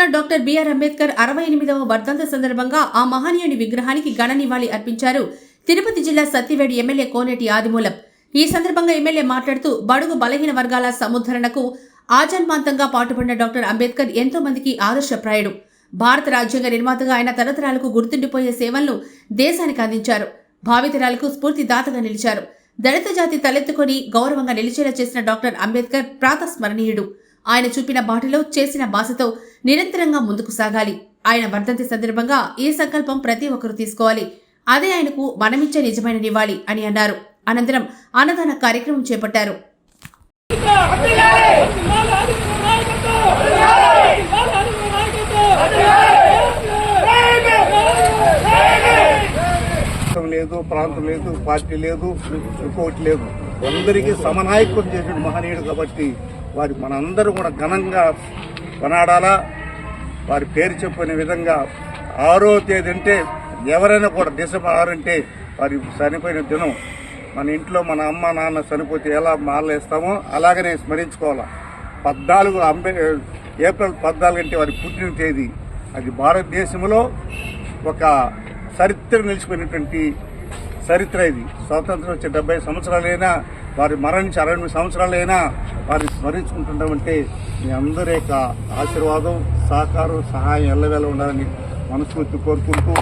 Bharat Ratna doctor BR Ambedkar అరవై ఎనిమిదవ వర్ధంత సందర్భంగా ఆ మహనీయుని విగ్రహానికి ఘన నివాళి అర్పించారు. తిరుపతి జిల్లా సత్తివేడి ఎమ్మెల్యే కోనేటి ఆదిమూలం ఈ సందర్భంగా ఎమ్మెల్యే మాట్లాడుతూ బడుగు బలహీన వర్గాల సముద్ధరణకు ఆజన్మాంతంగా పాటుపడిన డాక్టర్ అంబేద్కర్ ఎంతో మందికి ఆదర్శప్రాయుడు. భారత రాజ్యాంగ నిర్మాతగా ఆయన తరతరాలకు గుర్తుండిపోయే సేవలను దేశానికి అందించారు. భావితరాలకు స్ఫూర్తిదాతగా నిలిచారు. దళిత జాతి తలెత్తుకొని గౌరవంగా నిలిచేలా చేసిన డాక్టర్ అంబేద్కర్ ప్రాతస్మరణీయుడు. ఆయన చూపిన బాటలో చేసిన బాసతో నిరంతరంగా ముందుకు సాగాలి. ఆయన వర్ధంతి సందర్భంగా ఈ సంకల్పం ప్రతి ఒక్కరూ తీసుకోవాలి. అదే ఆయనకు మనమిచ్చే నిజమైన నివాళి అని అన్నారు. అనంతరం అన్నదాన కార్యక్రమం చేపట్టారు. లేదు ప్రాంతం లేదు పార్టీ లేదు ఇంకోటి లేదు. అందరికీ సమనాయకం చేసిన మహనీయుడు కాబట్టి వారి మనందరూ కూడా ఘనంగా కొనాడాలా? వారి పేరు చెప్పిన విధంగా ఆరో తేదీ అంటే ఎవరైనా కూడా డిసెంబర్ ఆరు అంటే వారి చనిపోయిన దినం. మన ఇంట్లో మన అమ్మ నాన్న చనిపోతే ఎలా మాలేస్తామో అలాగనే స్మరించుకోవాలి. పద్నాలుగు అంబే ఏప్రిల్ పద్నాలుగు అంటే వారి పుట్టిన తేదీ. అది భారతదేశంలో ఒక చరిత్ర నిలిచిపోయినటువంటి చరిత్ర ఇది. స్వాతంత్రం వచ్చే డెబ్బై సంవత్సరాలైనా వారి మరణించి అరవై ఎనిమిది సంవత్సరాలైనా వారిని స్మరించుకుంటుండమంటే మీ అందరి యొక్క ఆశీర్వాదం సహకారం సహాయం ఎల్లవేళ ఉండాలని మనస్ఫూర్తి కోరుకుంటూ